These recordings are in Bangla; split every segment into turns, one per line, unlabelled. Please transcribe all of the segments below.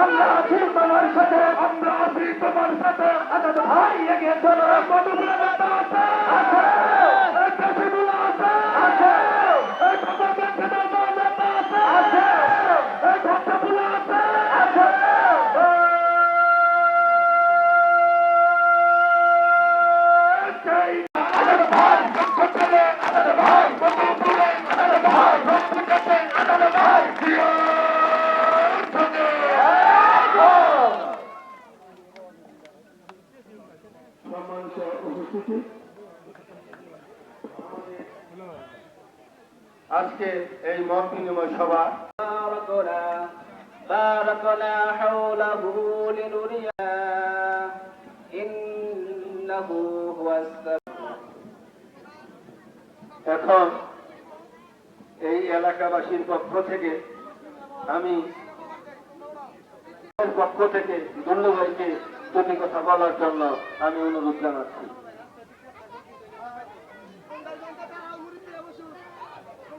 আমরা আছি তোমার সাথে আমরা আছি তোমার সাথে ভাই এগিয়ে চলো কতগুলো আছে
আজকে এই মত বিনিময় সভা
باركنا باركنا حوله لنريه إنه هو السميع
এখন এই এলাকাবাসীর পক্ষ থেকে আমি পক্ষ থেকে দুল্লু ভাইকে দুটি কথা বলার জন্য আমি অনুরোধ জানাচ্ছি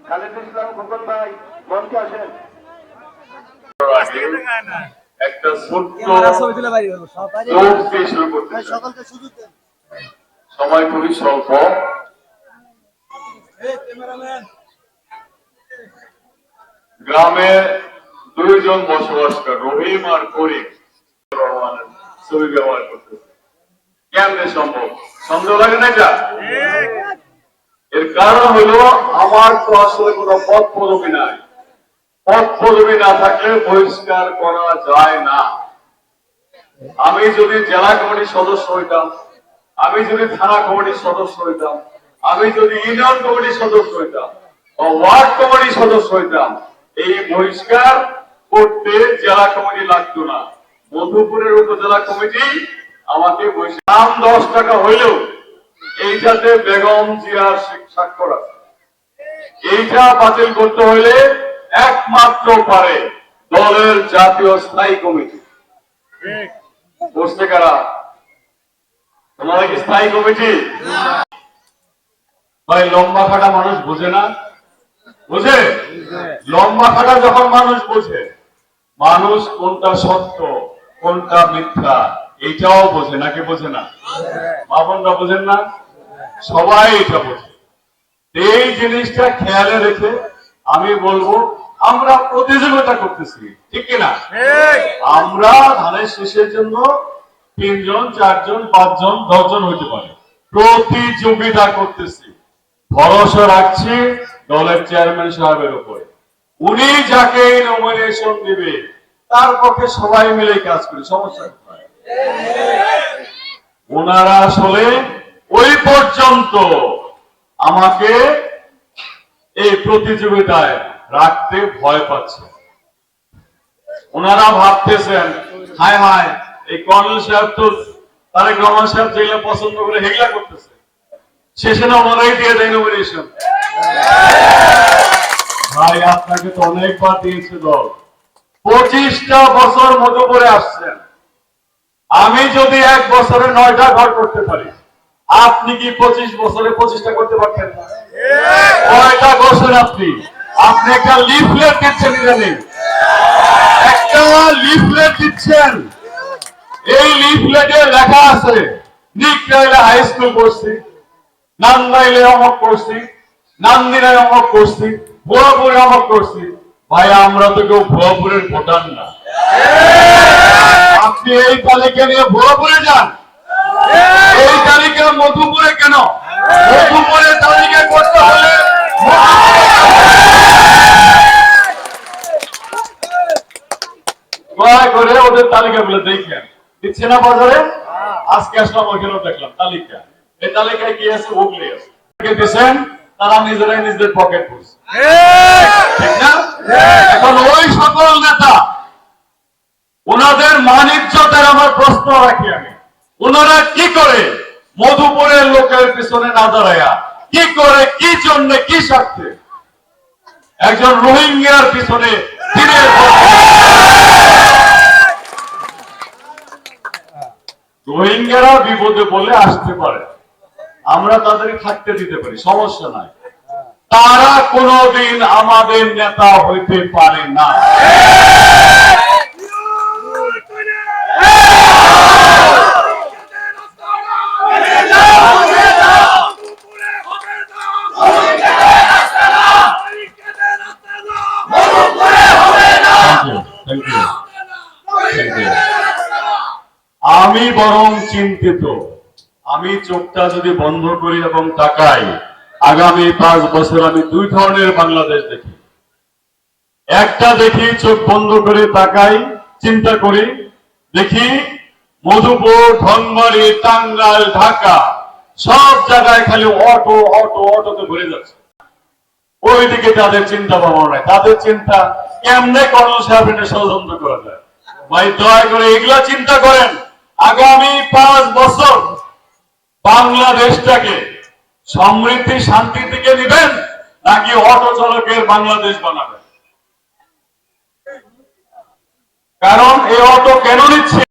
খালেদ ইসলাম খোকন ভাই মঞ্চে আসেন।
একটা ছোট্ট শুরু করতে সময় খুবই স্বল্প। গ্রামে দুইজন বসবাস করে রহিম আর করিম। রহমানের ছবি ব্যবহার করতেছে। কেমনে সম্ভব? সন্দেহ লাগে না এটা? এর কারণ হলো আমার তো আসলে কোনো পথ পদবি নাই। পথ পদবি না থাকলে বহিষ্কার করা যায় না। আমি যদি জেলা কমিটির সদস্য হইতাম, আমি যদি থানা কমিটির সদস্য হইতাম, আমি যদি ইউনিয়ন কমিটির সদস্য হইতাম ওয়ার্ড কমিটির সদস্য হইতাম, এই বহিষ্কার করতে জেলা কমিটি লাগতো না। মধুপুরের উপজেলা কমিটি আমাকে বহিষ্কার দাম দশ টাকা হইলেও এইটাতে বেগম জিয়ার স্বাক্ষর আছে। এইটা বাতিল করতে হলে একমাত্র পারে দলের জাতীয় স্থায়ী কমিটি। বসতে কারা? তোমার কি স্থায়ী কমিটি? ভাই, লম্বা খাটা মানুষ বোঝে না? বুঝে? লম্বা খাটা যখন মানুষ বোঝে, মানুষ কোনটা সত্য, কোনটা মিথ্যা, এইটাও বোঝে নাকি বোঝে না? মা বাবনরা বোঝেন না? সবাই এটা বোঝে এই জিনিসটা খেয়ালে রেখে আমি বলব আমরা প্রতিযোগিতা করতেছি ঠিক কিনা? আমরা ধানের শেষের জন্য তিনজন চারজন পাঁচজন দশজন হইতে পারে। প্রতিযোগিতা করতেছি। ভরসা রাখছি দলের চেয়ারম্যান সাহেবের উপরে। উনি যাকে নমিনেশন দিবে তার পক্ষে সবাই মিলে কাজ করি সমস্যা? ওনারা আসলে ওই পর্যন্ত আমাকে এই প্রতিযোগিতায় রাখতে ভয় পাচ্ছে। ওনারা ভাবতেছেন, হায় হায়, এই কর্নেল সাহেব তো তারেক রহমান সাহেব যেগুলো পছন্দ করে হেগলা করতেছে। শেষে না ওনারাই দিয়ে দেয় নমিনেশন ভাই, আপনাকে তো অনেকবার দিয়েছে দল। পঁচিশটা বছর মতো করে আসছেন। আমি যদি এক বছরে নয়টা ঘর করতে পারি আপনি কি পঁচিশ বছরে পঁচিশটা করতে পারতেন? না কয়টা বছর আপনি? আপনি একটা লিফলেট দিচ্ছেন ইদানিং একটা লিফলেট দিচ্ছেন। এই লিফলেটে লেখা আছে নিকরাইলে হাই স্কুল করছি নান্দাইলে অমক করছি নান্দিনায় অমক করছি ভুয়াপুরে অমক করছি। ভাই আমরা তো কেউ ভুয়াপুরের ভোটার না। আপনি এই তালিকা নিয়ে ভুয়াপুরে যান। এই তালিকা মধুপুরে কেন? মধুপুরে তালিকা করতে হলে করে ওদের দিচ্ছে না বাজারে? আজকে আসলাম, ওইখানেও দেখলাম তালিকা। এই তালিকায় কি আছে? হুগলি আছে। কে দিয়েছেন, তারা নিজেরাই নিজেদের পকেট করছে এখন ওই সকল নেতা, ওনাদের মানিজ্যতের আমার প্রশ্ন রাখি আমি। ওনারা কি করে মধুপুরের লোকের পিছনে না দাঁড়ায়া? কি করে, কি জন্য, কি স্বার্থে? একজন রোহিঙ্গার পিছনে রোহিঙ্গারা বিপদে বলে আসতে পারে। আমরা তাদের থাকতে দিতে পারি, সমস্যা নাই। তারা কোনোদিন আমাদের নেতা হইতে পারে না। আমি বরং চিন্তিত। আমি চোখটা যদি বন্ধ করি এবং তাকাই, আগামী পাঁচ বছর আমি দুই ধরনের বাংলাদেশ দেখি। একটা দেখি, চোখ বন্ধ করে তাকাই, চিন্তা করি, দেখি মধুপুর, ধনবাড়ি টাঙ্গাল ঢাকা, সব জায়গায় খালি অটো অটো, অটোতে ভরে যাচ্ছে। ওইদিকে তাদের চিন্তা ভাবনা নাই, তাদের চিন্তা কেমনে কর্নেল সাহেব ষড়যন্ত্র করা যায় ভাই, দয়া করে এগুলা চিন্তা করেন। আগামী পাঁচ বছর বাংলাদেশটাকে সমৃদ্ধি, শান্তির দিকে নিবেন নাকি অটো চালকের বাংলাদেশ বানাবেন? কারণ এই অটো কেন নিচ্ছে?